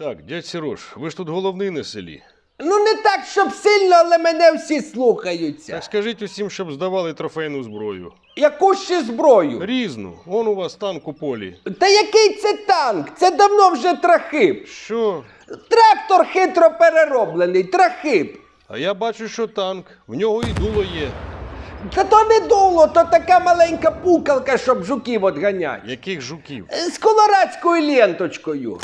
Так, дядь Сірош, ви ж тут головний на селі. Ну не так, щоб сильно, але мене всі слухаються. Так скажіть усім, щоб здавали трофейну зброю. Яку ще зброю? Різну, он у вас танк у полі. Та який це танк? Це давно вже трахип. Що? Трактор хитро перероблений, трахип. А я бачу, що танк. В нього і дуло є. Та то не дуло, то така маленька пукалка, щоб жуків отганять. Яких жуків? Е, З колорадською ленточкою.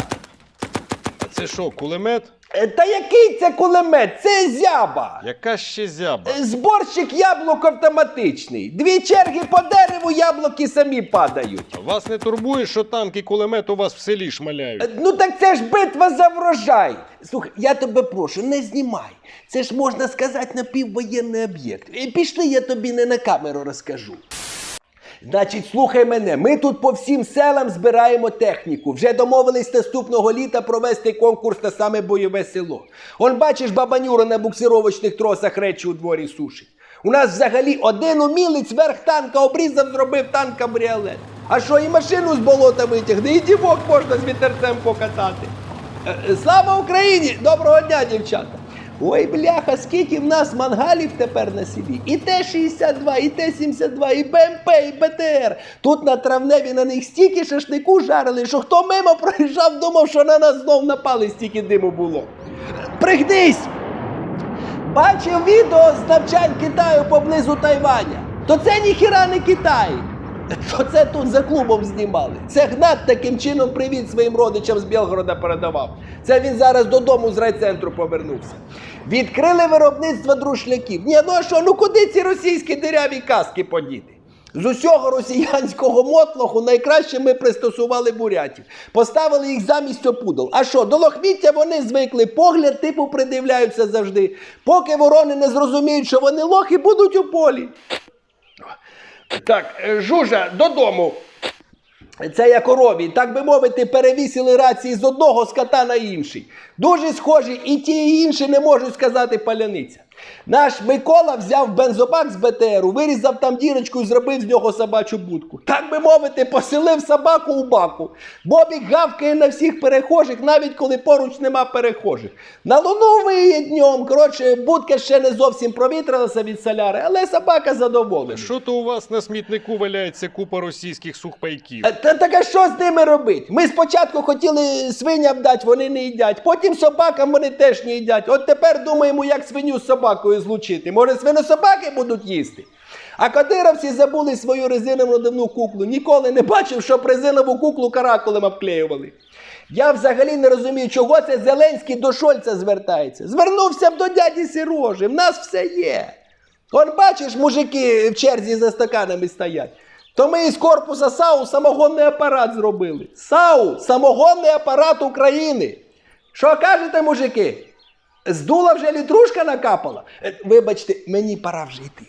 Це що, кулемет? Е, Та який це кулемет? Це зяба. Яка ще зяба? Е, Зборщик яблук автоматичний. Дві черги по дереву, яблуки самі падають. Вас не турбує, що танк і кулемет у вас в селі шмаляють? Е, Ну так це ж битва за врожай. Слухай, я тебе прошу, не знімай. Це ж можна сказати напіввоєнний об'єкт. І пішли, я тобі не на камеру розкажу. Значить, слухай мене, ми тут по всім селам збираємо техніку. Вже домовились наступного літа провести конкурс на саме бойове село. Он бачиш, баба Нюра на буксировочних тросах речі у дворі сушить. У нас взагалі один умілець верх танка обрізав, зробив танк кабріолет. А що, і машину з болота витягне, і дівок можна з вітерцем покатати. Е, е, Слава Україні! Доброго дня, дівчата! Ой, бляха, скільки в нас мангалів тепер на селі. І Т-62, і Т-72, і БМП, і БТР. Тут на травневі на них стільки шашлику жарили, що хто мимо проїжджав, думав, що на нас знов напали, стільки диму було. Пригнись! Бачив відео з навчань Китаю поблизу Тайваня. То це ніхіра не Китай. То це тут за клубом знімали. Це Гнат таким чином привіт своїм родичам з Білгорода передавав. Це він зараз додому з райцентру повернувся. Відкрили виробництво друшляків. Ні, ну а що, ну куди ці російські диряві каски подіти? З усього росіянського мотлоху найкраще ми пристосували бурятів. Поставили їх замість опудол. А що, до лохміття вони звикли, погляд типу придивляються завжди. Поки ворони не зрозуміють, що вони лохи, будуть у полі. Так, е, Жужа, додому. Це як корові, так би мовити, перевісили рації з одного скота на інший. Дуже схожі, і ті, і інші не можуть сказати паляниця. Наш Микола взяв бензобак з БТРу, вирізав там дірочку і зробив з нього собачу будку. Так би мовити, поселив собаку у баку. Бобік гавкає на всіх перехожих, навіть коли поруч нема перехожих. На луну виє днем. Коротше, будка ще не зовсім провітрилася від соляри, але собака задоволена. Що то у вас на смітнику валяється купа російських сухпайків? Е, Та так а що з ними робити? Ми спочатку хотіли свиням дати, вони не їдять. Потім собакам вони теж не їдять. От тепер думаємо, як свиню з собакою злучити. Може, свинособаки будуть їсти? А кадировці забули свою резинову надувну куклу. Ніколи не бачив, щоб резинову куклу каракулем обклеювали. Я взагалі не розумію, чого це Зеленський до Шольца звертається. Звернувся б до дяді Сірожі, в нас все є. Он бачиш, мужики в черзі за стаканами стоять. То ми із корпуса САУ самогонний апарат зробили. САУ самогонний апарат України. Що кажете, мужики? Здула вже літрушка накапала? Е, Вибачте, мені пора вже йти.